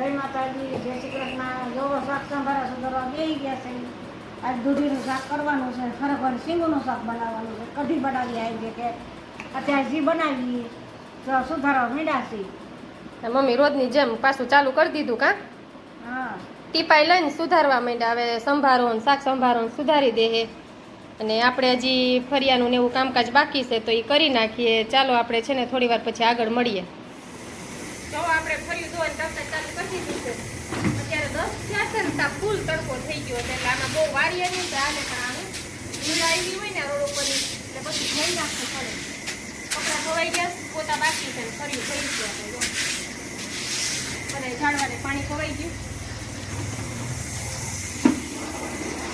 જય માતાજી જય શ્રી કૃષ્ણ. જોવો શાક સંભારા સુધારવા બેસી ગયા છે. આજ દૂધીનું શાક કરવાનું છે. ખરેખર સિંગનું શાક બનાવવાનું છે. કઢી બનાવી આવી કે. અત્યારે જી બનાવી તો સુધારવા મીડાશી મમ્મી રોજની જેમ પાછું ચાલુ કરી દીધું કા? હા. ટીપાઈ લઈને સુધારવા માંડ્યા. હવે સંભારો ને શાક સંભારો ને સુધારી દે હે. અને આપણે હજી ફરિયાનું ને એવું કામકાજ બાકી છે તો એ કરી નાખીએ. ચાલો આપણે છે ને થોડી વાર પછી આગળ મળીએ. આપણે ફર્યું ધોઈને કામકાજ ચાલુ કરી દીધું અત્યારે દસ થયા છે ને, ત્યાં ફૂલ તડકો થઈ ગયો છે. એટલે આમાં બહુ વાળી આવી તો હાલે પણ આનું ધૂળ આવી હોય ને, રોડ ઉપર એટલે પછી ધોઈ નાખવું પડે કપડાં ધોવાઈ ગયા પોતા બાકી છે ને, ફર્યું થઈ ગયું જો. ઝાડવાને પાણી ખવાઈ ગયું.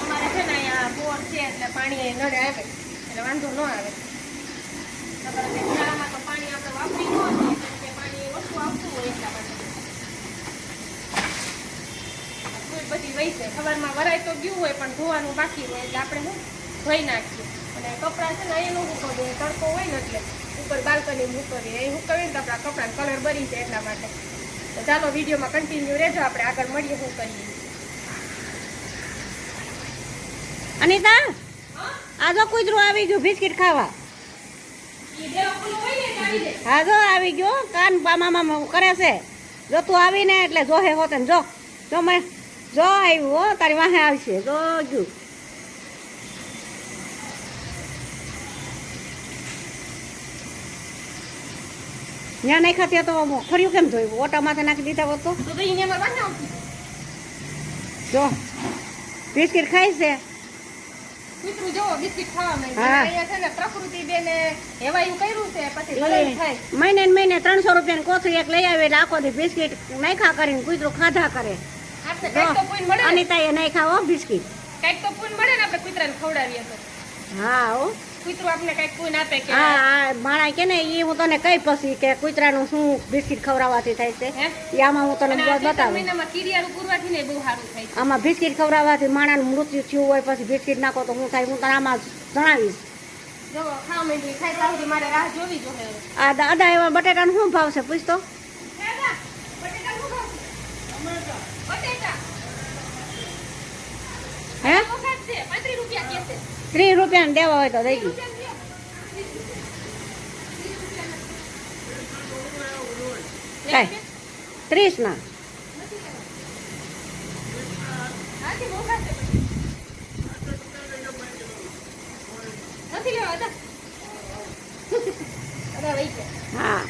અમારે છે ને અહીંયા બોર છે, એટલે પાણી નડે આવે. એટલે વાંધો ન આવે નકર એટલે ઉનાળામાં તો પાણી આપણે વાપરી ન શકીએ કેમ કે પાણી ઓછું આવતું હોય એટલા માટે કોઈ બધી વહી છે સવારમાં વરાય તો ગયું હોય પણ ધોવાનું બાકી હોય એટલે આપણે શું? ધોઈ નાખીએ. અને કપડાં છે ને અહીં ન મૂકવો તડકો હોય ને એટલે ઉપર બાલ્કની મૂકવીએ એ મૂકવીએ ને તો આપણા કપડાં કલર બરી જાય એટલા માટે. તો ચાલો વિડીયોમાં કન્ટિન્યુ રહેજો આપણે આગળ મળીએ શું કરીએ. અનિતા? આ જો કૂતરું આવી ગયું બિસ્કિટ ખાવા. હા જો આવી ગયો કાન મામા કરે છે. જો તું આવીને એટલે જોહે હોતે જો. જો મેં જો આવ્યું હો તારી વાહે આવશે. જો ગયું ત્યાં નહીં ખાતી તો ફર્યું કેમ જોયું? ઓટા માથે નાખી દીધા હોત તો. જો બિસ્કિટ ખાય છે. કૂતરું જોવો બિસ્કિટ ખાવા માંડ્યું. છે ને પ્રકૃતિ બેને હેવાયું કર્યું છે પછી થાય. મહિને મહિને ત્રણસો રૂપિયાની કોથળી એક લઈ આવે એટલે આખો દી બિસ્કિટ નાખ્યા કરીને કૂતરું ખાધા કરે. આપણે એ નહીં હો બિસ્કિટ. કંઈક તો પૂન મળે ને આપણે કૂતરાને ખવડાવીએ તો. હા હો. કૂતરું આપણે કંઈક પૂન આપે કે હા હા માણા કે ને એ હું તને કઈ પછી કે કૂતરાનું શું બિસ્કિટ ખવડાવવાથી થાય છે? એ આમાં હું તને બતાવું. મહિનામાં કીડિયારું પૂરવાથી ને બહુ સારું થાય છે. આમાં બિસ્કિટ ખવડાવવાથી માણાનું મૃત્યુ થયું હોય પછી બિસ્કિટ નાખો તો હું થાય? હું તને આમાં જણાવીશ. જો ખાવા માંડ્યું ખાઈ ત્યાં મારે રાહ જોવી જોઈએ આ દાદા એવા બટેટાનું શું ભાવ છે? પૂછતો હે દા, બટેટા શું ખાવ? બટેટા. હે વખત છે, 35 રૂપિયા છે. દેવા હોય તો દઈ ગયું કાંઈ ત્રીસ છે. ગયા હા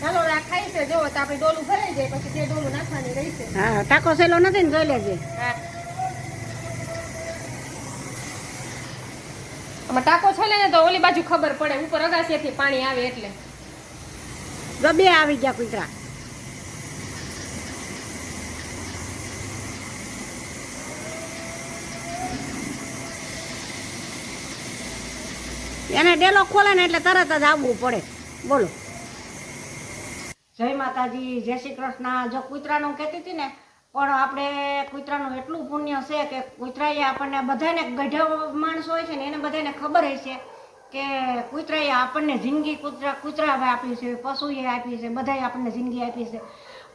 ચાલો ખાઈ છે જો તો આપણે ડોલું ભરાઈ જાય પછી તે ડોલું નાખવાની રહેશે હા ટાકો સેલો નથી ને જોઈ લેજે હા આમાં ટાકો છે ને તો ઓલી બાજુ ખબર પડે. ઉપર અગાસિયાથી પાણી આવે એટલે. ગબે બે આવી ગયા કૂતરા. એને ડેલો ખોલે ને એટલે તરત જ આવવું પડે. બોલો. જય માતાજી જય શ્રી કૃષ્ણ. જો કૂતરાનું કહેતી હતી ને પણ આપણે કૂતરાનું એટલું પુણ્ય છે કે કૂતરાએ આપણને બધાને ગઢા માણસો હોય છે ને એને બધાને ખબર હશે કે કૂતરાએ આપણને જિંદગી કૂતરા કૂતરા આપી છે, પશુએ આપી છે, બધાએ આપણને જિંદગી આપી છે.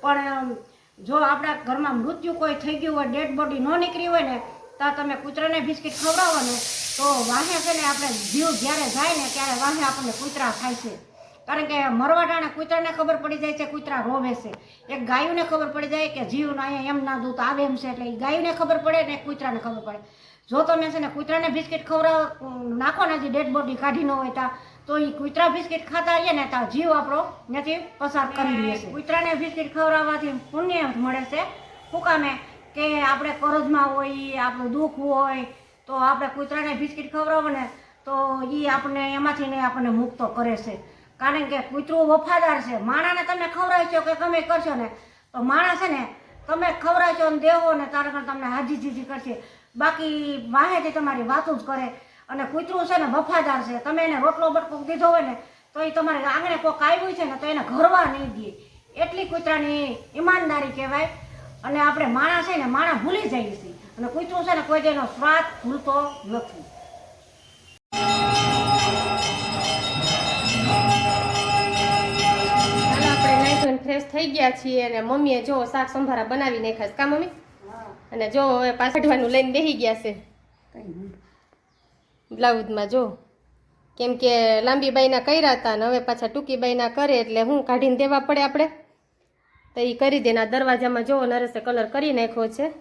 પણ જો આપણા ઘરમાં મૃત્યુ કોઈ થઈ ગયું હોય, ડેડ બોડી ન નીકળી હોય ને, તો તમે કૂતરાને બિસ્કિટ ખવડાવો ને, તો વાહે છે ને આપણે જીવ જ્યારે જાય ને, ત્યારે વાહે આપણને કૂતરા ખાય છે. કારણ કે મરવાટાણે કૂતરાને ખબર પડી જાય છે, કૂતરા રોવે છે. એક ગાયુંને ખબર પડી જાય કે જીવનું અહીંયા એમ ના દૂત આવે એમ છે, એટલે એ ગાયુંને ખબર પડે ને કૂતરાને ખબર પડે. જો તમે છે ને કૂતરાને બિસ્કિટ ખવડાવ નાખો ને જે ડેડ બોડી કાઢી ન હોય તા, તો એ કૂતરા બિસ્કિટ ખાતા રહીએ ને ત્યાં જીવ આપણો નથી પસાર કરી દઈએ છે. કૂતરાને બિસ્કિટ ખવડાવવાથી પુણ્ય મળે છે. શું કામે? કે આપણે કરજમાં હોય આપણું દુઃખ હોય, તો આપણે કૂતરાને બિસ્કિટ ખવડાવો ને, તો એ આપણને એમાંથી ને આપણને મુક્ત કરે છે. કારણ કે કૂતરું વફાદાર છે. માણાને તમે ખવડાવશો કે ગમે કરશો ને, તો માણસ છે ને, તમે ખવડાવશો ને દેવો ને, તારે પણ તમને હાજી જીજી કરશે. બાકી માહિતી તમારી વાતો જ કરે. અને કૂતરું છે ને વફાદાર છે. તમે એને રોટલો બટકો દીધો હોય ને, તો એ તમારે આંગણે કોક આવ્યું છે ને, તો એને ઘરવા નહીં દે. એટલી કૂતરાની ઈમાનદારી કહેવાય. અને આપણે માણસ છે ને માણસ ભૂલી જઈએ છીએ. અને કૂતરું છે ને, કોઈ તેનો સ્વાદ ભૂલતો નથી. ફ્રેશ થઈ ગયા છીએ અને મમ્મીએ જો શાક સંભારા બનાવી નાખ્યા કા મમ્મી? અને જો હવે પાછળવાનું લઈને બેસી ગયા છે. બ્લાઉઝમાં જો. કેમ કે લાંબી બાઈના કર્યા હતા ને હવે પાછા ટૂંકી બાઈના કરે એટલે હું કાઢીને દેવા પડે આપણે. તો એ કરી દેના દરવાજામાં જો નરેશે કલર કરી નાખ્યો છે.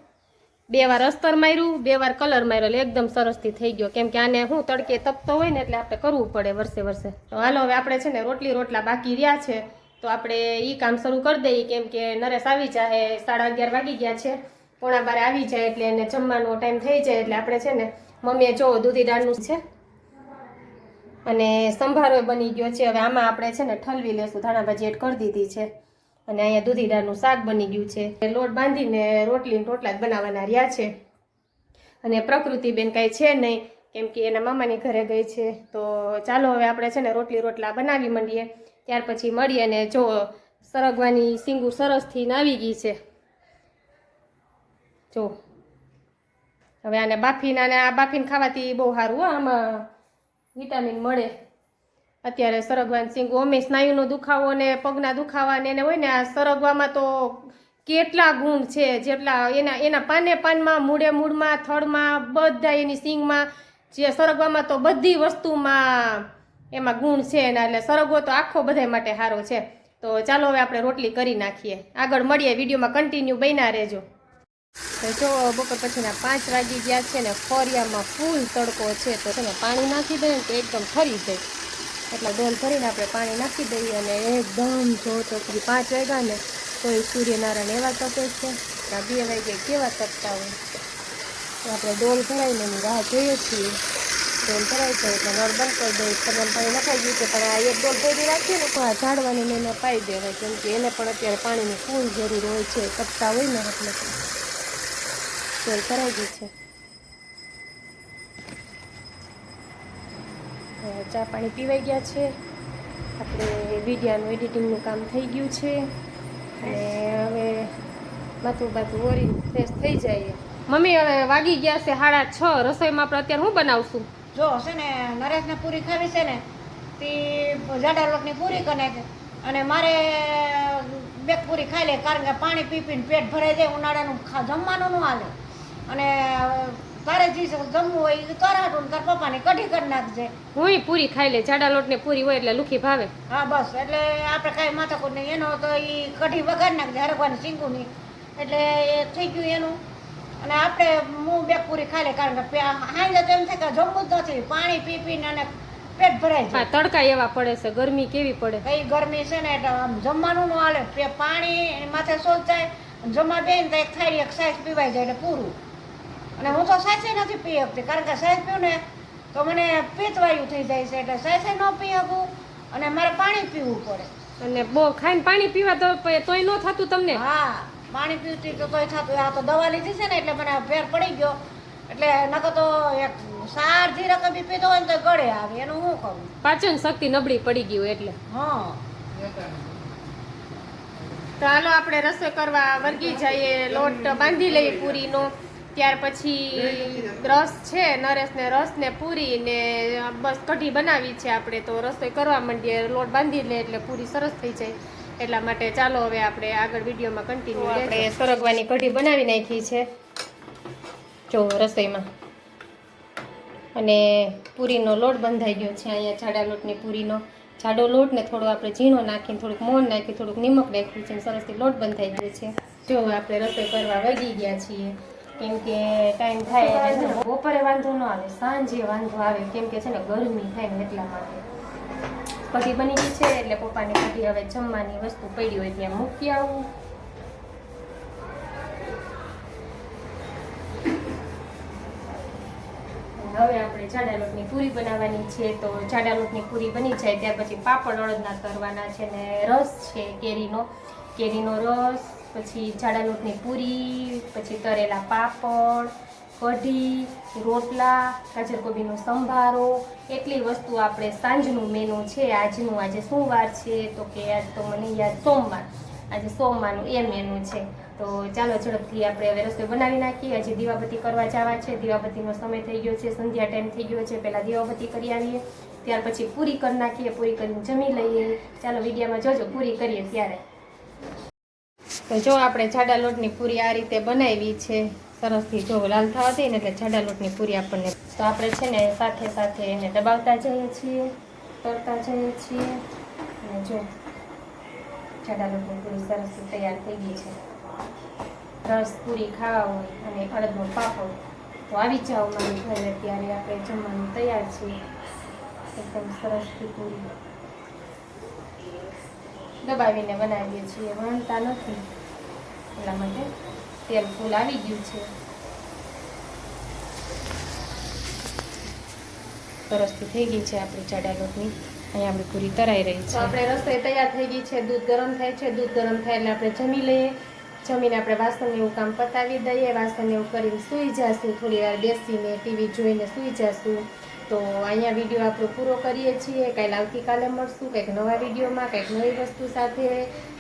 બે વાર અસ્તર માર્યું, બે વાર કલર માર્યો એટલે એકદમ સરસથી થઈ ગયો. કેમ કે આને હું તડકે તપતો હોય ને એટલે આપણે કરવું પડે વર્ષે વર્ષે તો હાલો હવે આપણે છે ને રોટલી રોટલા બાકી રહ્યા છે. તો આપણે એ કામ શરૂ કરી દઈએ કેમ કે નરેશ આવી જાય સાડા અગિયાર વાગી ગયા છે. પોણા બારે આવી જાય એટલે એને જમવાનો ટાઈમ થઈ જાય એટલે આપણે છે ને, મમ્મીએ જો દૂધી દાળનું છે. અને સંભારો બની ગયો છે. હવે આમાં આપણે છે ને ઠલવી લેશું. ધાણા ભાજી એડ કરી દીધી છે. અને અહીંયા દૂધી દાળનું શાક બની ગયું છે. લોટ બાંધીને રોટલી રોટલા જ બનાવવાના રહ્યા છે. અને પ્રકૃતિબેન કાંઈ છે નહીં, કેમ કે એના મામાની ઘરે ગઈ છે. તો ચાલો હવે આપણે છે ને રોટલી રોટલા બનાવી માંડીએ. ત્યાર પછી મળીએ અને જો સરગવાની સિંગુ સરસથી નાવી ગઈ છે. જો. હવે આને બાફીને અને આ બાફીને ખાવાથી બહુ સારું હો, આમાં વિટામિન મળે. અત્યારે સરગવાન સિંગ અમે સ્નાયુનો દુખાવો ને પગના દુખાવા ને એને હોય ને, આ સરગવામાં તો કેટલા ગુણ છે, જેટલા એના એના પાને પાનમાં, મૂળે મૂળમાં થડમાં બધા એની સિંગમાં, જે સરગવામાં તો બધી વસ્તુમાં એમાં ગુણ છે એના એટલે સરગવો તો આખો બધા માટે સારો છે. તો ચાલો હવે આપણે રોટલી કરી નાખીએ. આગળ મળીએ, વિડીયોમાં કન્ટિન્યુ બન્યા રહેજો. તો જો બપોર પછીના પાંચ વાગી ગયા છે ને ફોરિયામાં ફૂલ તડકો છે, તો તમે પાણી નાખી દઈએ ને તો એકદમ ફરી જાય. એટલે ડોલ ભરીને આપણે પાણી નાખી દઈએ અને એકદમ જો તો પાંચ વાગ્યા ને તો એ સૂર્યનારાયણ એવા તપે છે. બે વાગે કેવા તપતા હોય? તો આપણે ડોલ ભરાઈને એની રાહ જોઈએ છીએ. ડોલ ભરાઈ જાય એટલે નળ કરી દઈએ ખબર પાણી નખાઈ ગયું છે પણ આ એક ડોલ ભરી રાખીએ ને તો આ ઝાડવાની ને પાઈ દેવાય કેમ કે એને પણ અત્યારે પાણીની ફૂલ જરૂર હોય છે. કપતા હોય ને એટલે. ડોલ ભરાઈ ગયું છે ચા પાણી પીવાઈ ગયા છે. આપણે વિડીયાનું એડિટિંગનું કામ થઈ ગયું છે. અને હવે માથું બાથું ઓરી ફ્રેશ થઈ જાય મમ્મી હવે વાગી ગયા છે સાડા છ. રસોઈમાં આપણે અત્યારે હું બનાવશું? જો છે ને નરેશને પૂરી ખાવી છે ને તે જાડા લોટની પૂરી કરે અને મારે બે પૂરી ખાઈ લે કારણ કે પાણી પી પીને પેટ ભરાઈ જાય ઉનાળાનું જમવાનું ન હાલે. અને તારે જે જમવું હોય એ કરાટું તાર પપ્પાની કઢી કરી નાખજે. હુંય પૂરી ખાઈ લે જાડા લોટની પૂરી હોય એટલે લુખી ભાવે. હા બસ એટલે આપણે કાંઈ માથાકૂટ નહીં. એનો તો એ કઢી વઘારી નાખજે હરકવાની શીંગુની. એટલે એ થઈ ગયું એનું. અને આપણે હું બે પૂરી ખાઈ લે કારણ કે હાંજે તો એમ થાય કે જમવું જ નથી. પાણી પી પીને અને પેટ ભરાય છે તડકા એવા પડે છે ગરમી કેવી પડે? કઈ ગરમી છે ને એટલે આમ જમવાનું ન હાલે. પાણી માથે શોધ જાય જમવા બેન તો એક થાળી એક સાઈઝ પીવાય જાય એટલે પૂરું. અને હું તો સાચે નથી પી શકતી કારણ કે સાઈઝ પીવું ને તો મને પિત્તવાયુ થઈ જાય છે એટલે સાચે ન પી શકું અને મારે પાણી પીવું પડે. અને બહુ ખાઈને પાણી પીવા તો તોય ન થતું તમને? હા. પાણી પીતી તો તોય થતું આ તો દવા લીધી છે ને એટલે મને ફેર પડી ગયો. એટલે નકો તો એક સાર રકમ બી પીધો હોય ને તો ગળે આવે. એનું હું કરું પાચન શક્તિ નબળી પડી ગયું એટલે. હા. તો હાલો આપણે રસોઈ કરવા વર્ગી જઈએ. લોટ બાંધી લઈએ પૂરીનો. ત્યાર પછી રસ છે નરેશને રસ ને પૂરી ને બસ કઢી બનાવી છે આપણે. તો રસોઈ કરવા માંડીએ. લોટ બાંધી લે એટલે પૂરી સરસ થઈ જાય. એટલા માટે ચાલો હવે આપણે આગળ વિડીયોમાં કન્ટિન્યુ આપણે સરગવાની કઢી બનાવી નાખી છે. જો રસોઈમાં. અને પૂરીનો લોટ બંધાઈ ગયો છે. અહીંયા જાડા લોટની પૂરીનો જાડો લોટ ને થોડો આપણે ઝીણો નાખીને થોડુંક મોણ નાખી થોડુંક નિમક નાખ્યું છે. સરસથી લોટ બંધાઈ ગયો છે. જો આપણે રસોઈ કરવા વગી ગયા છીએ. કેમ કે ટાઈમ થાય બપોરે વાંધો ન આવે સાંજે વાંધો આવે. કેમ કે છે ને ગરમી થાય ને એટલા માટે. કઢી બની ગઈ છે એટલે પપ્પાને કઢી હવે જમવાની વસ્તુ પડી હોય ત્યાં મૂકી આવું. હવે આપણે જાડા લોટની પૂરી બનાવવાની છે તો જાડા લોટની પૂરી બની જાય ત્યાર પછી પાપડ અળદના કરવાના છે ને રસ છે, કેરીનો. કેરીનો રસ, પછી જાડા લોટની પૂરી, પછી તરેલા પાપડ કઢી, રોટલા, ગાજર કોબીનો સંભારો, એટલી વસ્તુ આપણે સાંજનું મેનુ છે, આજનું આજે શું છે, તો કે આજ તો મને યાદ સોમવાર. આજે સોમવારનું એ મેનુ છે. તો ચાલો ઝડપથી આપણે હવે રસોઈ બનાવી નાખીએ. આજે દીવાબત્તી કરવા જવા છે. દીવાબત્તીનો સમય થઈ ગયો છે, સંધ્યા ટાઈમ થઈ ગયો છે, પહેલાં દીવાબત્તી કરી આવીએ. ત્યાર પછી પૂરી કરી નાખીએ, પૂરી કરીને જમી લઈએ. ચાલો વિડીયામાં જોજો, પૂરી કરીએ ત્યારે. તો જો આપણે જાડા લોટની પૂરી આ રીતે બનાવી છે. સરસથી જો લાલ થવા દઈએ ને એટલે જાડા લોટની પૂરી આપણને તો આપણે છે ને સાથે સાથે એને દબાવતા જઈએ છીએ, તળતા જઈએ છીએ અને જો જાડા લોટની પૂરી સરસથી તૈયાર થઈ ગઈ છે. રસ પૂરી ખાવા હોય અને અડદનો પાપડ, તો આવી જાઓ મારી ઘરે અત્યારે આપણે જમવાનું તૈયાર છીએ. એકદમ સરસથી પૂરી દબાવીને બનાવીએ છીએ વણતા નથી. એટલા માટે તેલ ફૂલ આવી ગયું છે. સરસથી થઈ ગઈ છે આપણી જાડા અહીંયા આપણી પૂરી તરાઈ રહી છે. આપણે રસોઈ તૈયાર થઈ ગઈ છે. દૂધ ગરમ થાય છે. દૂધ ગરમ થાય એટલે આપણે જમી લઈએ. જમીને આપણે વાસણ એવું કામ પતાવી દઈએ. વાસણ એવું કરીને સૂઈ જઈશું થોડી વાર બેસીને ટીવી જોઈને સૂઈ જઈશું તો અહીંયા વીડિયો આપણો પૂરો કરીએ છીએ. કાલે આવતીકાલે મળશું. કંઈક નવા વિડીયોમાં, કંઈક નવી વસ્તુ સાથે.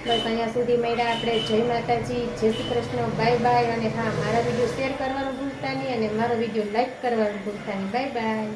બસ અહીંયા સુધી મળ્યા. આપણે જય માતાજી, જય શ્રી કૃષ્ણ, બાય બાય. અને હા, મારા વીડિયો શેર કરવાનું ભૂલતા નહીં અને મારો વીડિયો લાઈક કરવાનું ભૂલતા નહીં. Bye bye.